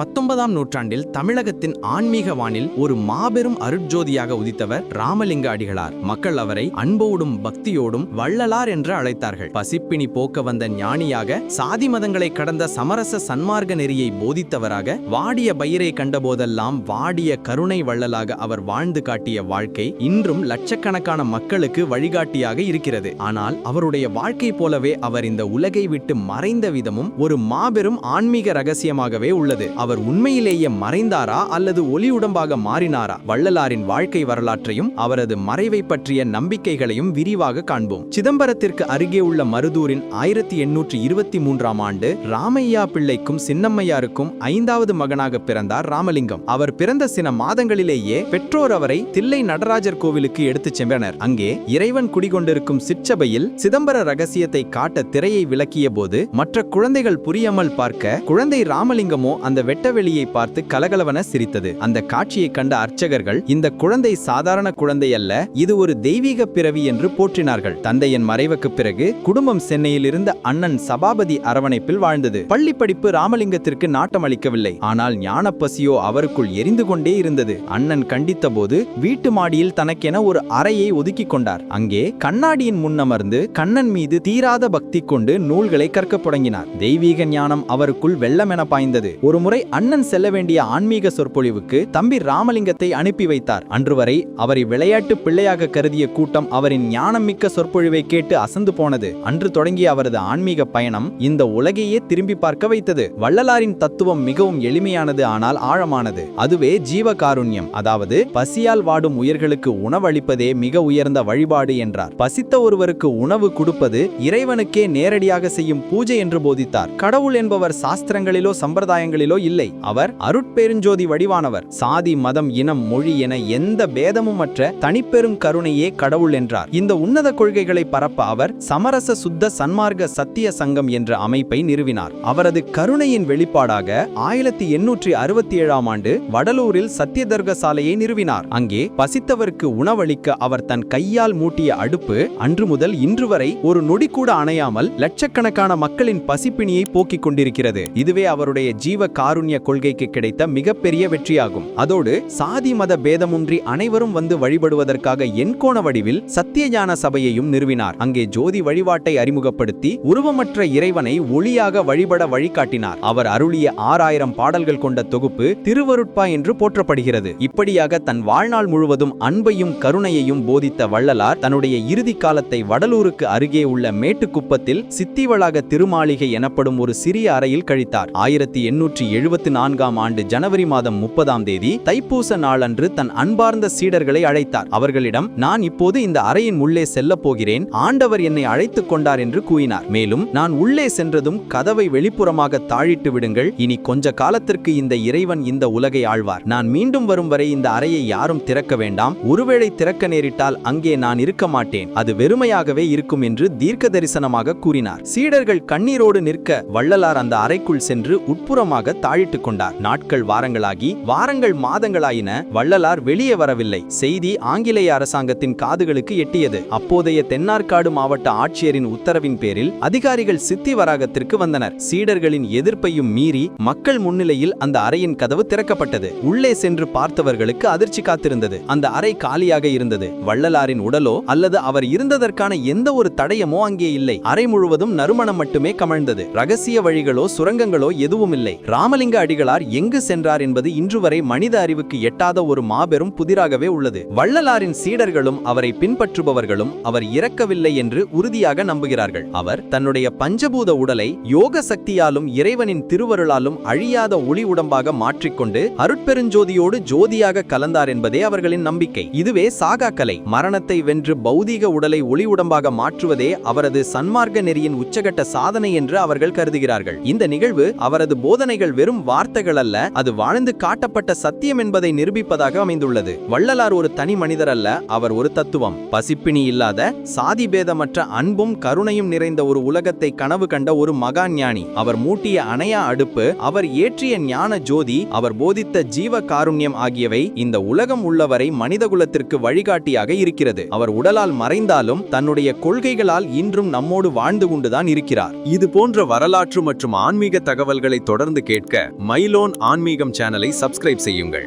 பத்தொன்பதாம் நூற்றாண்டில் தமிழகத்தின் ஆன்மீக வானில் ஒரு மாபெரும் அருட்ஜோதியாக உதித்தவர் ராமலிங்க அடிகளார். மக்கள் அவரை அன்போடும் பக்தியோடும் வள்ளலார் என்று அழைத்தார்கள். பசிப்பினி போக்க வந்த ஞானியாக சாதி மதங்களை கடந்த சமரச சன்மார்க்க நெறியை போதித்தவராக வாடிய பயிரை கண்டபோதெல்லாம் வாடிய கருணை வள்ளலாக அவர் வாழ்ந்து காட்டிய வாழ்க்கை இன்றும் லட்சக்கணக்கான மக்களுக்கு வழிகாட்டியாக இருக்கிறது. ஆனால் அவருடைய வாழ்க்கை போலவே அவர் இந்த உலகை விட்டு மறைந்த விதமும் ஒரு மாபெரும் ஆன்மீக ரகசியமாகவே உள்ளது. அவர் உண்மையிலேயே மறைந்தாரா அல்லது ஒளி உடம்பாக மாறினாரா? வள்ளலாரின் வாழ்க்கை வரலாற்றையும் அவரது மறைவை பற்றிய நம்பிக்கைகளையும் விரிவாக காண்போம். சிதம்பரத்திற்கு அருகே உள்ள மருதூரின் ஆயிரத்தி எண்ணூற்றி இருபத்தி மூன்றாம் ஆண்டு ராமையா பிள்ளைக்கும் சின்னம்மையாருக்கும் ஐந்தாவது மகனாக பிறந்தார் ராமலிங்கம். அவர் பிறந்த சில மாதங்களிலேயே பெற்றோர் அவரை தில்லை நடராஜர் கோவிலுக்கு எடுத்துச் சென்றனர். அங்கே இறைவன் குடிகொண்டிருக்கும் சிற்றபையில் சிதம்பர ரகசியத்தை காட்ட திரையை விளக்கிய போது மற்ற குழந்தைகள் புரியாமல் பார்க்க குழந்தை ராமலிங்கமோ அந்த வெட்டவெளியை பார்த்து கலகலவன சிரித்தது. அந்த காட்சியை கண்ட அர்ச்சகர்கள் இந்த குழந்தை சாதாரண குழந்தை அல்ல இது ஒரு தெய்வீக பிறவி என்று போற்றினார்கள். தந்தையின் மறைவுக்கு பிறகு குடும்பம் சென்னையில் இருந்த அண்ணன் சபாபதி அரவணைப்பில் வாழ்ந்தது. பள்ளி படிப்பு ராமலிங்கத்திற்கு நாட்டம் அளிக்கவில்லை. ஆனால் ஞானப்பசியோ அவருக்குள் எரிந்து கொண்டே இருந்தது. அண்ணன் கண்டித்த போது வீட்டு மாடியில் தனக்கென ஒரு அறையை ஒதுக்கிக் கொண்டார். அங்கே கண்ணாடியின் முன்னமர்ந்து கண்ணன் மீது தீராத பக்தி கொண்டு நூல்களை கற்கத் தொடங்கினார். தெய்வீக ஞானம் அவருக்குள் வெள்ளமென பாய்ந்தது. ஒருமுறை அண்ணன் செல்ல வேண்டிய ஆன்மீக சொற்பொழிவுக்கு தம்பி ராமலிங்கத்தை அனுப்பி வைத்தார். அன்று வரை அவரை விளையாட்டு பிள்ளையாக கருதிய கூட்டம் அவரின் ஞானம் மிக்க சொற்பொழிவை கேட்டு அசந்து போனது. அன்று தொடங்கிய அவரது ஆன்மீக பயணம் இந்த உலகையே திரும்பி பார்க்க வைத்தது. வள்ளலாரின் தத்துவம் மிகவும் எளிமையானது ஆனால் ஆழமானது. அதுவே ஜீவ காருண்யம் அதாவது பசியால் வாடும் உயிர்களுக்கு உணவளிப்பதே மிக உயர்ந்த வழிபாடு என்றார். பசித்த ஒருவருக்கு உணவு கொடுப்பது இறைவனுக்கே நேரடியாக செய்யும் பூஜை என்று போதித்தார். கடவுள் என்பவர் சாஸ்திரங்களிலோ சம்பிரதாயங்களிலோ இல்லை. அவர் அருட்பெருஞ்சோதி வடிவானவர். சாதி மதம் இனம் மொழி என எந்த பேதமுமற்ற தனிப்பெரும் கருணையே கடவுள் என்றார். இந்த உன்னத கொள்கைகளை பரப்ப அவர் சமரச சுத்த சன்மார்க்க சத்திய சங்கம் என்ற அமைப்பை நிறுவினார். அவரது கருணையின் வெளிப்பாடாக ஆயிரத்தி எண்ணூற்றி அறுபத்தி ஏழாம் ஆண்டு வடலூரில் சத்தியதர்க சாலையை நிறுவினார். அங்கே பசித்தவருக்கு உணவளிக்க அவர் தன் கையால் மூட்டிய அடுப்பு அன்று முதல் இன்று வரை ஒரு நொடி கூட அணையாமல் லட்சக்கணக்கான மக்களின் பசிப்பிணியை போக்கிக் கொண்டிருக்கிறது. இதுவே அவருடைய ஜீவ காரு காருண்ய கொள்கைக்கு கிடைத்த மிகப்பெரிய வெற்றியாகும். அதோடு சாதி மத பேதமுன்றி அனைவரும் வந்து வழிபடுவதற்காக எண்கோண வடிவில் சத்தியஞான சபையையும் நிறுவினார். அங்கே ஜோதி வழிபாட்டை அறிமுகப்படுத்தி உருவமற்ற இறைவனை ஒளியாக வழிபட வழிகாட்டினார். அவர் அருளிய ஆறாயிரம் பாடல்கள் கொண்ட தொகுப்பு திருவருட்பா என்று போற்றப்படுகிறது. இப்படியாக தன் வாழ்நாள் முழுவதும் அன்பையும் கருணையையும் போதித்த வள்ளலார் தன்னுடைய இறுதி காலத்தை வடலூருக்கு அருகே உள்ள மேட்டுக்குப்பத்தில் சித்திவளாக திருமாளிகை எனப்படும் ஒரு சிறிய அறையில் கழித்தார். ஆயிரத்தி எண்ணூற்றி எழுபத்தி நான்காம் ஆண்டு ஜனவரி மாதம் முப்பதாம் தேதி தைப்பூச நாளன்று தன் அன்பார்ந்த சீடர்களை அழைத்தார். அவர்களிடம் நான் இப்போது இந்த அறையின் உள்ளே செல்ல போகிறேன். ஆண்டவர் என்னை அழைத்துக் கொண்டார் என்று கூறினார். மேலும் நான் உள்ளே சென்றதும் கதவை வெளிப்புறமாக தாழிட்டு விடுங்கள். இனி கொஞ்ச காலத்திற்கு இந்த இறைவன் இந்த உலகை ஆழ்வார். நான் மீண்டும் வரும் வரை இந்த அறையை யாரும் திறக்க வேண்டாம். ஒருவேளை திறக்க நேரிட்டால் அங்கே நான் இருக்க மாட்டேன். அது வெறுமையாகவே இருக்கும் என்று தீர்க்க தரிசனமாக கூறினார். சீடர்கள் கண்ணீரோடு நிற்க வள்ளலார் அந்த அறைக்குள் சென்று உட்புறமாக தாழிட்டுக் கொண்டார் நாட்கள் வாரங்களாகி வாரங்கள் மாதங்களாயின வள்ளலார் வெளியே வரவில்லை. செய்தி ஆங்கிலேய அரசாங்கத்தின் காதுகளுக்கு எட்டியது. அப்போதைய தென்னார்காடு மாவட்ட ஆட்சியரின் உத்தரவின் பேரில் அதிகாரிகள் சித்தி வராகத்திற்கு வந்தனர். சீடர்களின் எதிர்ப்பையும் மீறி மக்கள் முன்னிலையில் அந்த அறையின் கதவு திறக்கப்பட்டது. உள்ளே சென்று பார்த்தவர்களுக்கு அதிர்ச்சி காத்திருந்தது. அந்த அறை காலியாக இருந்தது. வள்ளலாரின் உடலோ அல்லது அவர் இருந்ததற்கான எந்த ஒரு தடயமோ அங்கே இல்லை. அறை முழுவதும் நறுமணம் மட்டுமே கமழ்ந்தது. ரகசிய வழிகளோ சுரங்கங்களோ எதுவும் இல்லை ராமலிங்க அடிகளார் எங்கு சென்றார் என்பது இன்று வரை மனித அறிவுக்கு எட்டாத ஒரு மாபெரும் புதிராகவே உள்ளது. வள்ளலாரின் சீடர்களும் அவரை பின்பற்றுபவர்களும் அவர் இறக்கவில்லை என்று உறுதியாக நம்புகிறார்கள். அவர் தன்னுடைய பஞ்சபூத உடலை யோக சக்தியாலும் இறைவனின் திருவருளாலும் அழியாத ஒளி உடம்பாக மாற்றிக்கொண்டு அருட்பெருஞ்சோதியோடு ஜோதியாக கலந்தார் என்பதே அவர்களின் நம்பிக்கை. இதுவே சாகா கலை. மரணத்தை வென்று பௌதீக உடலை ஒளி உடம்பாக மாற்றுவதே அவரது சன்மார்க்க நெறியின் உச்சகட்ட சாதனை என்று அவர்கள் கருதுகிறார்கள். இந்த நிகழ்வு அவரது போதனைகள் வெறும் வார்த்தைகள் அல்ல அது வாழ்ந்து காட்டப்பட்ட சத்தியம் என்பதை நிரூபிப்பதாக அமைந்துள்ளது. வள்ளலார் ஒரு தனி மனிதர் அல்ல அவர் ஒரு தத்துவம். பசிப்பிணி இல்லாத சாதி பேதமற்ற அன்பும் கருணையும் நிறைந்த ஒரு உலகத்தை கனவு கண்ட ஒரு மகா ஞானி. அவர் மூட்டிய அணையா அடுப்பு அவர் ஏற்றிய ஞான ஜோதி அவர் போதித்த ஜீவ காருண்யம் ஆகியவை இந்த உலகம் உள்ளவரை மனிதகுலத்திற்கு வழிகாட்டியாக இருக்கிறது. அவர் உடலால் மறைந்தாலும் தன்னுடைய கொள்கைகளால் இன்றும் நம்மோடு வாழ்ந்து கொண்டுதான் இருக்கிறார். இது போன்ற வரலாற்று மற்றும் ஆன்மீக தகவல்களை தொடர்ந்து கேட்க மைலோன் ஆன்மீகம் சேனலை சப்ஸ்கிரைப் செய்யுங்கள்.